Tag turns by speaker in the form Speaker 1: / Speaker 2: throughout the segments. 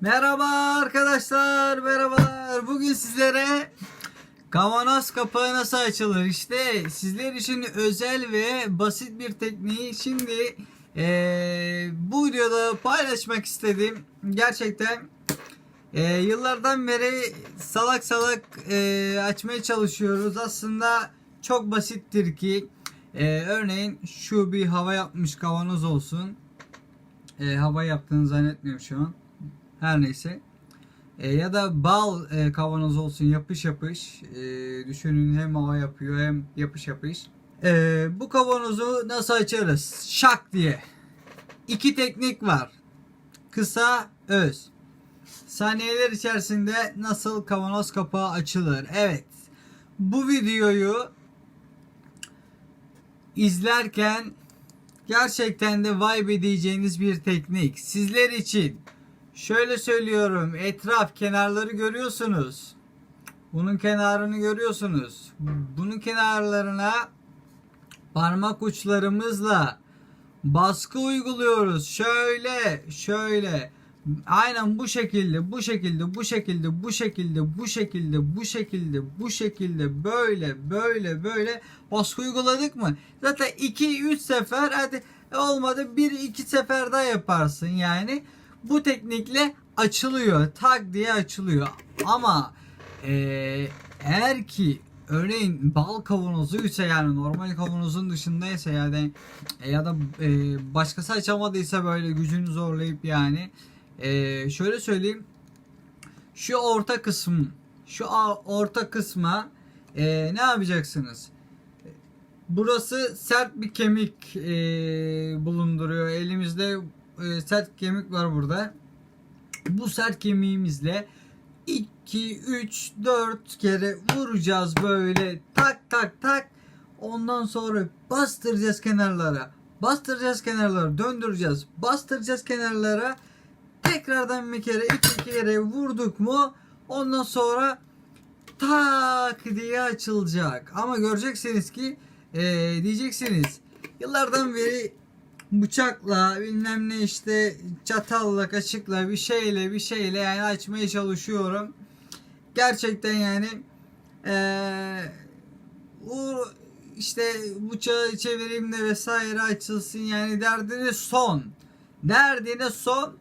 Speaker 1: Merhaba arkadaşlar, merhabalar. Bugün sizlere kavanoz kapağı nasıl açılır? İşte sizler için özel ve basit bir tekniği şimdi eee, bu videoda paylaşmak istedim. Gerçekten eee, yıllardan beri salak salak eee, açmaya çalışıyoruz. Aslında çok basittir ki eee, örneğin şu bir hava yapmış kavanoz olsun. Eee, hava yaptığını zannetmiyorum şu an. Her neyse. E, ya da bal e, kavanoz olsun yapış yapış. E, düşünün hem hava yapıyor hem yapış yapış. E, bu kavanozu nasıl açarız? Şak diye. İki teknik var. Kısa, öz. Saniyeler içerisinde nasıl kavanoz kapağı açılır? Evet. Bu videoyu izlerken gerçekten de vibe edeceğiniz bir teknik. Sizler için Şöyle söylüyorum. Etraf kenarları görüyorsunuz. Bunun kenarını görüyorsunuz. Bunun kenarlarına parmak uçlarımızla baskı uyguluyoruz. Şöyle, şöyle. Aynen bu şekilde, bu şekilde, bu şekilde, bu şekilde, bu şekilde, bu şekilde, bu şekilde, böyle, böyle, böyle baskı uyguladık mı? Zaten 2-3 sefer hadi olmadı 1-2 sefer daha yaparsın yani bu teknikle açılıyor. Tak diye açılıyor. Ama eee, eğer ki örneğin bal kavanozuysa yani normal kavanozun dışındaysa yani e, ya da e, başkası açamadıysa böyle gücünü zorlayıp yani e, şöyle söyleyeyim şu orta kısım şu orta kısma e, ne yapacaksınız? Burası sert bir kemik e, bulunduruyor. Elimizde e, sert kemik var burada. Bu sert kemiğimizle 2, 3, 4 kere vuracağız böyle tak tak tak. Ondan sonra bastıracağız kenarlara. Bastıracağız kenarlara, döndüreceğiz. Bastıracağız kenarlara. Tekrardan bir kere, iki kere vurduk mu ondan sonra tak diye açılacak. Ama göreceksiniz ki eee, diyeceksiniz yıllardan beri bıçakla bilmem ne işte çatalla kaşıkla bir şeyle bir şeyle yani açmaya çalışıyorum. Gerçekten yani eee o işte bıçağı çevireyim de vesaire açılsın yani derdine son. Derdine son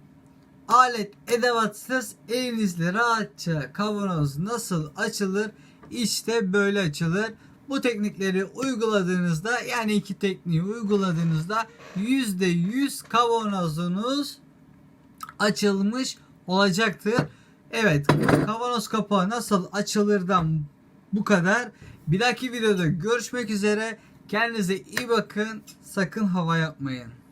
Speaker 1: alet edevatsız elinizle rahatça kavanoz nasıl açılır? İşte böyle açılır. Bu teknikleri uyguladığınızda yani iki tekniği uyguladığınızda %100 kavanozunuz açılmış olacaktır. Evet kavanoz kapağı nasıl açılırdan bu kadar. Bir dahaki videoda görüşmek üzere. Kendinize iyi bakın. Sakın hava yapmayın.